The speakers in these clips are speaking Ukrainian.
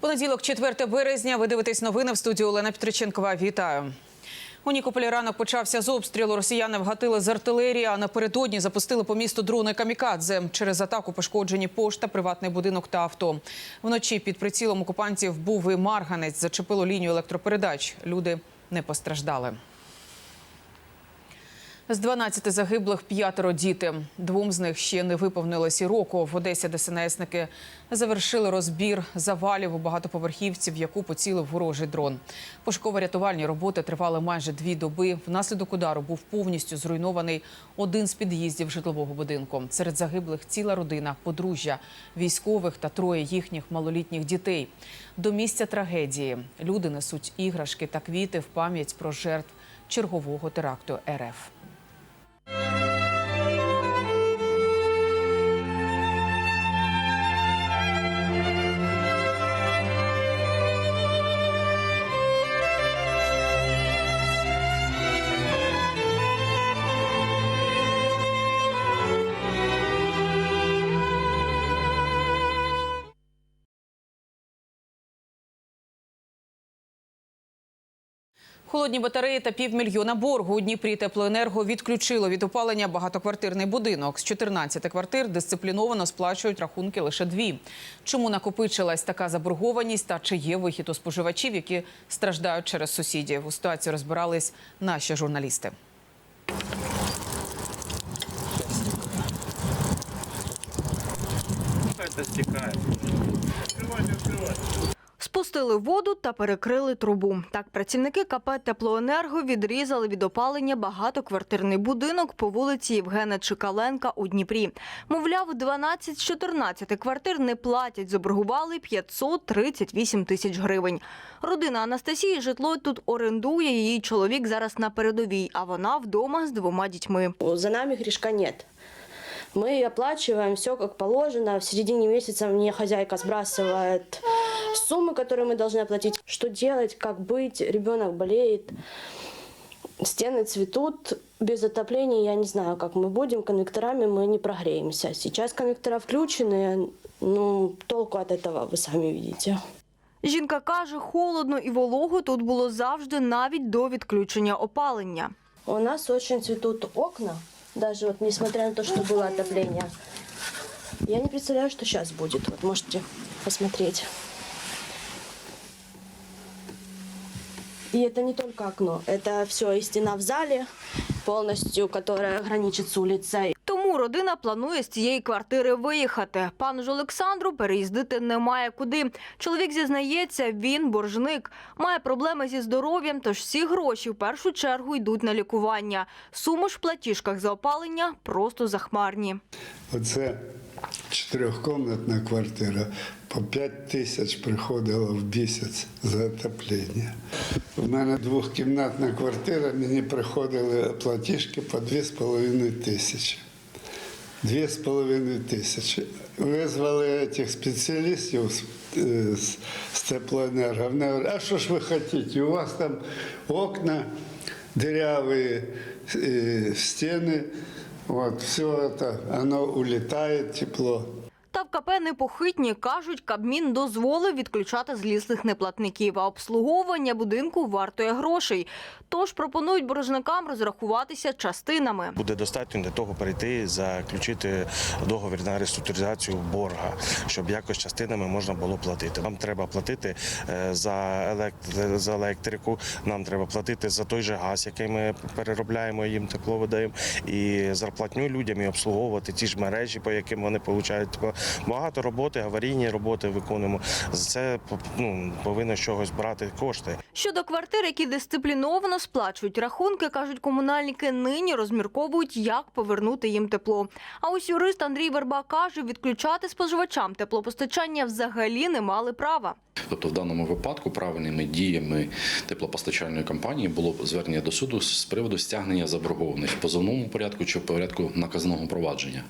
Понеділок, 4 березня. Ви дивитесь новини в студії Олена Петриченкова. Вітаю. У Нікополі ранок почався з обстрілу. Росіяни вгатили з артилерії, а напередодні запустили по місту дрони камікадзе. Через атаку пошкоджені пошта, приватний будинок та авто. Вночі під прицілом окупантів був і марганець. Зачепило лінію електропередач. Люди не постраждали. З 12 загиблих п'ятеро діти. Двом з них ще не виповнилось і року. В Одесі ДСНСники завершили розбір завалів у багатоповерхівці, в яку поцілив ворожий дрон. Пошуково-рятувальні роботи тривали майже дві доби. Внаслідок удару був повністю зруйнований один з під'їздів житлового будинку. Серед загиблих ціла родина, подружжя, військових та троє їхніх малолітніх дітей. До місця трагедії люди несуть іграшки та квіти в пам'ять про жертв чергового теракту РФ. Холодні батареї та півмільйона боргу у Дніпрі теплоенерго відключило від опалення багатоквартирний будинок. З 14 квартир дисципліновано сплачують рахунки лише дві. Чому накопичилась така заборгованість та чи є вихід у споживачів, які страждають через сусідів? У ситуації розбирались наші журналісти. Это стекает. Открывайте, открывайте. Спустили воду та перекрили трубу. Так працівники КП «Теплоенерго» відрізали від опалення багатоквартирний будинок по вулиці Євгена Чикаленка у Дніпрі. Мовляв, 12 з 14 квартир не платять, заборгували 538 тисяч гривень. Родина Анастасії житло тут орендує. Її чоловік зараз на передовій, а вона вдома з двома дітьми. За нами грешка нет. Мы оплачиваем все как положено. В середине месяца мне хозяйка сбрасывает суммы, которые мы должны оплатить. Что делать, как быть, ребенок болеет, стены цветут. Без отопления я не знаю, как мы будем. Конвекторами мы не прогреемся. Сейчас конвектора включены, ну, толку от этого вы сами видите. Жінка каже, холодно і волого тут було завжди навіть до відключення опалення. У нас очень цветут окна, даже вот несмотря на то, что было отопление. Я не представляю, что сейчас будет. Вот можете посмотреть. И это не только окно, это все и стена в зале полностью, которая граничит с улицей. Тому родина планує з цієї квартири виїхати. Пану ж Олександру переїздити немає куди. Чоловік зізнається, він боржник, має проблеми зі здоров'ям, тож всі гроші в першу чергу йдуть на лікування. Суми ж в платіжках за опалення просто захмарні. Оце чотирьохкомнатна квартира. По 5 тисяч приходило в місяць за отоплення. У мене двохкімнатна квартира, мені приходили платіжки по 2,5 тисячі. Дві з половиною тисячі. Визвали цих спеціалістів з, е, з, з теплоенерго. Вони говорять, а що ж ви хочете? У вас там окна дырявые, э, стены, вот, все это, оно улетает, тепло. КП непохитні кажуть, Кабмін дозволив відключати злісних неплатників, а обслуговування будинку вартує грошей. Тож пропонують боржникам розрахуватися частинами. буде достатньо для того перейти заключити договір на реструктуризацію борга, щоб якось частинами можна було платити. Нам треба платити е, за елект- за електрику, нам треба платити за той же газ, який ми переробляємо їм тепло видаємо, і зарплатню людям і обслуговувати ті ж мережі, по яким вони получають тепло. Багато роботи, аварійні роботи виконуємо. За це ну, повинно чогось брати кошти. Щодо квартир, які дисципліновано сплачують рахунки, кажуть комунальники, нині розмірковують, як повернути їм тепло. А ось юрист Андрій Верба каже, відключати споживачам теплопостачання взагалі не мали права. Тобто, в даному випадку правильними діями теплопостачальної компанії було звернення до суду з приводу стягнення заборгованих в позовному порядку чи в порядку наказного провадження,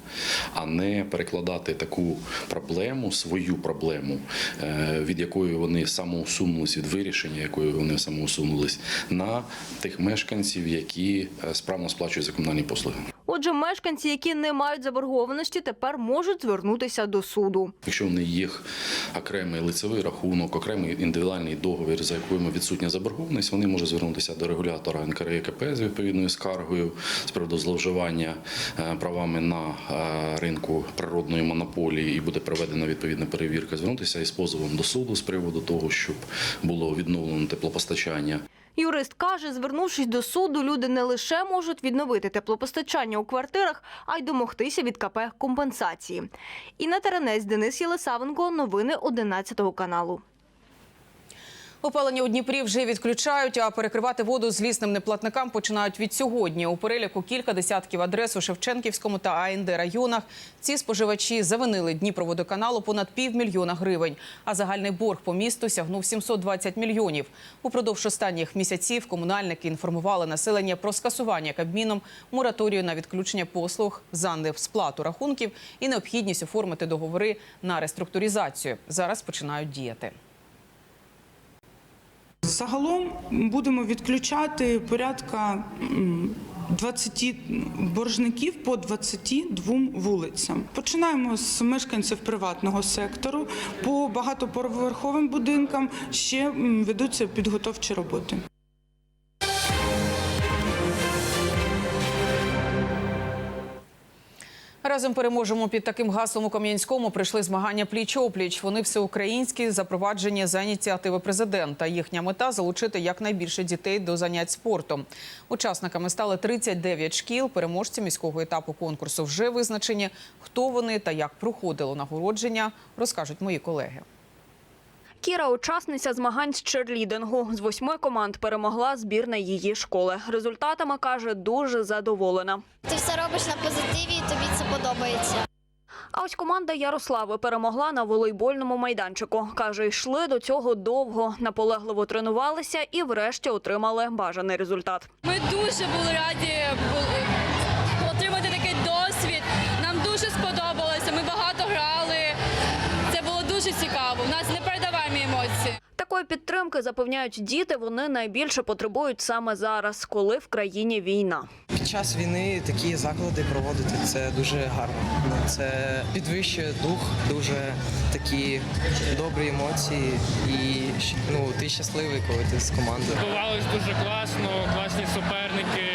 а не перекладати таку проблему, свою проблему, е, від якої вони самоусунулись, від вирішення якої вони самоусунулись, на тих мешканців, які е, справно сплачують за комунальні послуги. Отже, мешканці, які не мають заборгованості, тепер можуть звернутися до суду. Якщо в них є окремий лицевий рахунок, окремий індивідуальний договір, за якими відсутня заборгованість, вони можуть звернутися до регулятора НКРЕКП з відповідною скаргою з приводу зловживання е, правами на е, ринку природної монополії і буде проведена відповідна перевірка. Звернутися із позовом до суду з приводу того, щоб було відновлено теплопостачання. Юрист каже, звернувшись до суду, люди не лише можуть відновити теплопостачання у квартирах, а й домогтися від КП компенсації. Інна Таранець, Денис Єлисавенко. Новини 11 каналу. Опалення у Дніпрі вже відключають, а перекривати воду злісним неплатникам починають від сьогодні. У переліку кілька десятків адрес у Шевченківському та АНД районах. Ці споживачі завинили Дніпроводоканалу понад півмільйона гривень, а загальний борг по місту сягнув 720 мільйонів. Упродовж останніх місяців комунальники інформували населення про скасування Кабміном мораторію на відключення послуг за несплату рахунків і необхідність оформити договори на реструктуризацію. Зараз починають діяти. Загалом будемо відключати порядка м, 20 боржників по 22 вулицям. Починаємо з мешканців приватного сектору. По багатоповерховим будинкам ще ведуться підготовчі роботи. Разом переможемо під таким гаслом у Кам'янському. Прийшли змагання пліч-опліч. Вони всеукраїнські, запроваджені за ініціативи президента. Їхня мета залучити якнайбільше дітей до занять спортом. Учасниками стали 39 шкіл. Переможці міського етапу конкурсу вже визначені. Хто вони та як проходило нагородження, розкажуть мої колеги. Кіра, учасниця змагань з черлідингу. З восьми команд перемогла збірна її школи. Результатами каже, дуже задоволена. Ти все робиш на позитиві, і тобі це подобається. А ось команда Ярослави перемогла на волейбольному майданчику. Каже, йшли до цього довго, наполегливо тренувалися і врешті отримали бажаний результат. Ми дуже були раді отримати такий досвід. Нам дуже сподобалося. Ми багато грали. Це було дуже цікаво. У нас емоції. Такої підтримки запевняють діти. Вони найбільше потребують саме зараз, коли в країні війна. Під час війни такі заклади проводити це дуже гарно. Це підвищує дух, дуже такі добрі емоції, і ну ти щасливий, коли ти з командою. Бувалось дуже класно, класні суперники,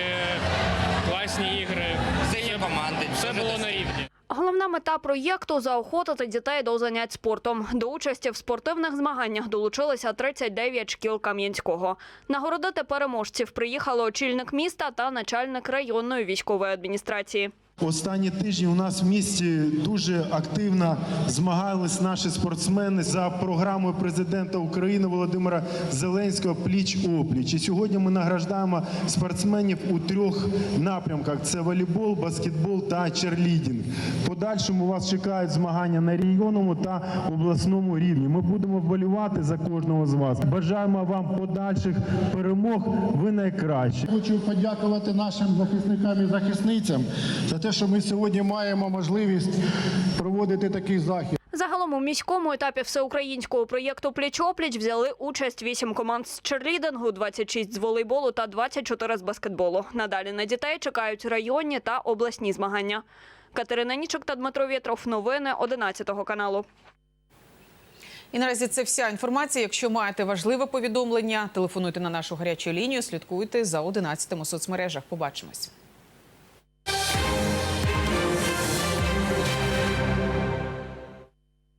класні ігри. Сильні команди. Все було на рівні. Головна мета проєкту заохотити дітей до занять спортом. До участі в спортивних змаганнях долучилися 39 шкіл Кам'янського. Нагородити переможців приїхали очільник міста та начальник районної військової адміністрації. Останні тижні у нас в місті дуже активно змагались наші спортсмени за програмою президента України Володимира Зеленського пліч опліч. І сьогодні ми награждаємо спортсменів у трьох напрямках: це волейбол, баскетбол та черлідінг. Подальшому вас чекають змагання на регіонному та обласному рівні. Ми будемо вболівати за кожного з вас. Бажаємо вам подальших перемог. Ви найкращі. Хочу подякувати нашим захисникам і захисницям за те, що ми сьогодні маємо можливість проводити такий захід. Загалом у міському етапі всеукраїнського проєкту Пліч-опліч взяли участь 8 команд з черлідингу, 26 з волейболу та 24 з баскетболу. Надалі на дітей чекають районні та обласні змагання. Катерина Нічок та Дмитро Вєтров. Новини 11 каналу. І наразі це вся інформація. Якщо маєте важливе повідомлення, телефонуйте на нашу гарячу лінію, слідкуйте за 11 у соцмережах. Побачимось.